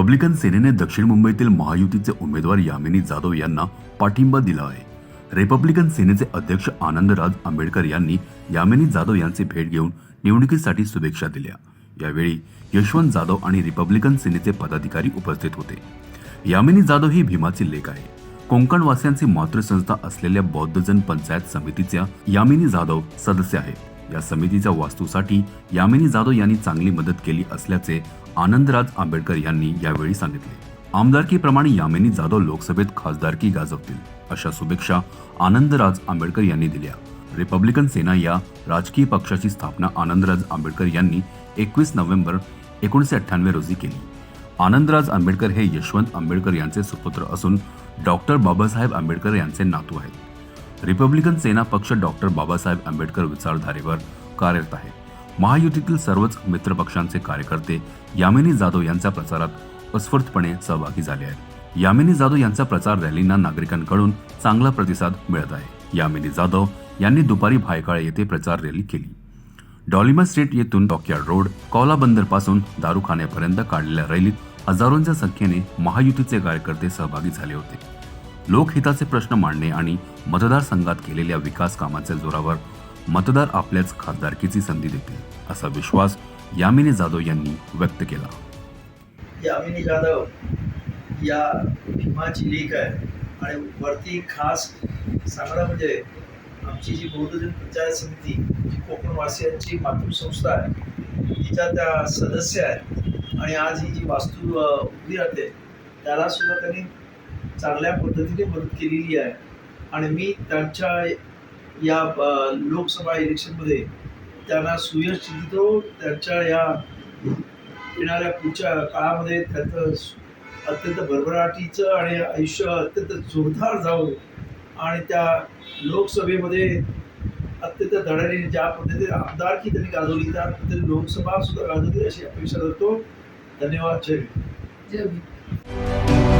Republican सेनेने दक्षिण मुंबईतील महायुतीचे उमेदवार यामिनी जाधव यांना पाठिंबा दिला आहे. रिपब्लिकन सेनेचे अध्यक्ष आनंदराज आंबेडकर यांनी यामिनी जाधव यांची भेट घेऊन निवडणुकीसाठी शुभेच्छा दिल्या. यावेळी यशवंत जाधव आणि रिपब्लिकन सेनेचे पदाधिकारी उपस्थित होते. यामिनी जाधव ही भीमाची लेख आहे. कोंकणवासियांची मातृसंस्था असलेल्या बौद्धजन पंचायत समितीच्या यामिनी जाधव सदस्य आहेत. या समितीच्या वास्तूसाठी यामिनी जाधव यांनी चांगली मदत केली असल्याचे आनंदराज आंबेडकर यांनी यावेळी सांगितले. आमदारकीप्रमाणे यामिनी जाधव लोकसभेत खासदारकी गाजवतील अशा शुभेच्छा आनंदराज आंबेडकर यांनी दिल्या. रिपब्लिकन सेना या राजकीय पक्षाची स्थापना आनंदराज आंबेडकर यांनी एकवीस नोव्हेंबर एकोणीसशे अठ्ठ्याण्णव रोजी केली. आनंदराज आंबेडकर हे यशवंत आंबेडकर यांचे सुपुत्र असून डॉक्टर बाबासाहेब आंबेडकर यांचे नातू आहेत. रिपब्लिकन सेना पक्ष डॉक्टर बाबासाहेब आंबेडकर विचारधारेवर कार्यरत आहे. महायुतीतील सर्वच मित्रपक्षांचे कार्यकर्ते यामिनी जाधव यांच्या प्रचारात अस्फूर्तपणे सहभागी झाले आहेत. यामिनी जाधव यांचा प्रचार रॅलींना नागरिकांकडून चांगला प्रतिसाद मिळत आहे. यामिनी जाधव यांनी दुपारी भायकाळे येथे प्रचार रॅली केली. डॉलिमा स्ट्रीट येथून डॉकयार्ड रोड कौला बंदरपासून दारुखान्यापर्यंत काढलेल्या रॅलीत हजारोंच्या संख्येने महायुतीचे कार्यकर्ते सहभागी झाले होते. लोकहिताचे प्रश्न मांडणे आणि मतदारसंघात केलेल्या विकास कामांच्या जोरावर मतदार आपल्याच खासदारकीची संधी देतील असा विश्वास यामिनी जाधव यांनी व्यक्त केला. यामिनी जाधव या भीमाची लेख आहे. आणि वरती खास सांगणं म्हणजे आमची जी बौद्धजन पंचायत समिती जी कोकणवासियांची मातृसंस्था आहे तिच्या त्या सदस्य आहेत. आणि आज ही जी वास्तू उभी राहते त्याला सुद्धा त्यांनी चांगल्या पद्धतीने मदत केलेली आहे. आणि मी त्यांच्या या लोकसभा इलेक्शनमध्ये त्यांना सुयश चिंतितो त्यांच्या या येणाऱ्या पुढच्या काळामध्ये त्याचं अत्यंत भरभराटीचं आणि आयुष्य अत्यंत जोरदार जावं आणि त्या लोकसभेमध्ये अत्यंत धडाडीने ज्या पद्धतीने आमदारकी त्यांनी गाजवली त्या पद्धतीने लोकसभा सुद्धा गाजवली अशी अपेक्षा करतो. धन्यवाद. जय जय